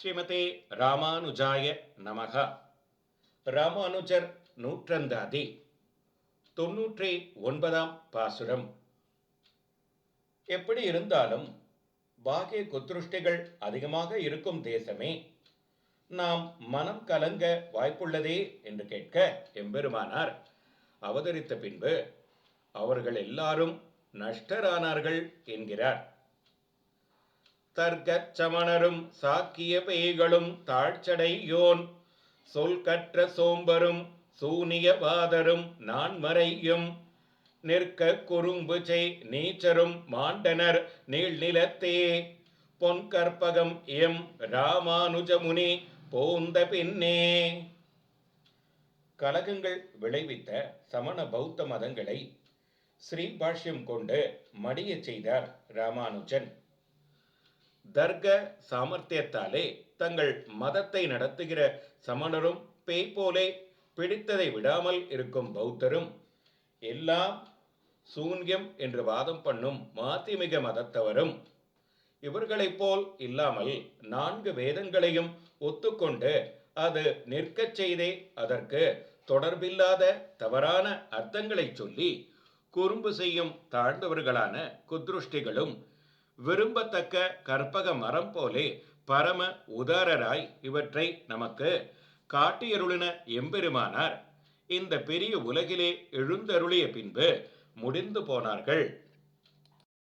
ஸ்ரீமதே ராமானுஜாய நமக. ராமானுஜர் நூற்றந்தாதி தொன்னூற்றி ஒன்பதாம் பாசுரம். எப்படி இருந்தாலும் பாகிய குத்ருஷ்டிகள் அதிகமாக இருக்கும் தேசமே நாம் மனம் கலங்க வாய்ப்புள்ளதே என்று கேட்க எம்பெருமானார் அவதரித்த பின்பு அவர்கள் எல்லாரும் நஷ்டரானார்கள் என்கிறார். தர்க்கச்சமணரும் சாக்கிய பேய்களும் தாழ்ச்சடையோன். சொல் கற்ற சோம்பரும் சூனியவாதரும் நான்மறையும். நிற்க குறும்பு செய் நீச்சரும் மாண்டனர் நீள்நிலத்தே. பொன் கற்பகம் எம் ராமானுஜமுனி போந்த பின்னே. கலகங்கள் விளைவித்த சமண பௌத்த மதங்களை ஸ்ரீபாஷ்யம் கொண்டு மடியச் செய்தார் ராமானுஜன். தர்க்க சாமர்த்தியத்தாலே தங்கள் மதத்தை நடத்துகிற சமணரும் பேய் போலே பிடித்ததை விடாமல் இருக்கும் பௌத்தரும் எல்லாம் சூன்யம் என்று வாதம் பண்ணும் மாத்திமிக மதத்தவரும். இவர்களைப் போல் இல்லாமல் நான்கு வேதங்களையும் ஒத்துக்கொண்டு அது நிற்கச் செய்தே அதற்கு தொடர்பில்லாத தவறான அர்த்தங்களைச் சொல்லி குறும்பு செய்யும் தாழ்ந்தவர்களான குத்ருஷ்டிகளும் விரும்பத்தக்க கற்பக மரம் போலே பரம உதாரராய் இவற்றை நமக்கு காட்டியருளின எம்பெருமானார். இந்த பெரிய உலகிலே எழுந்தருளிய பின்பு முடிந்து போனார்கள்.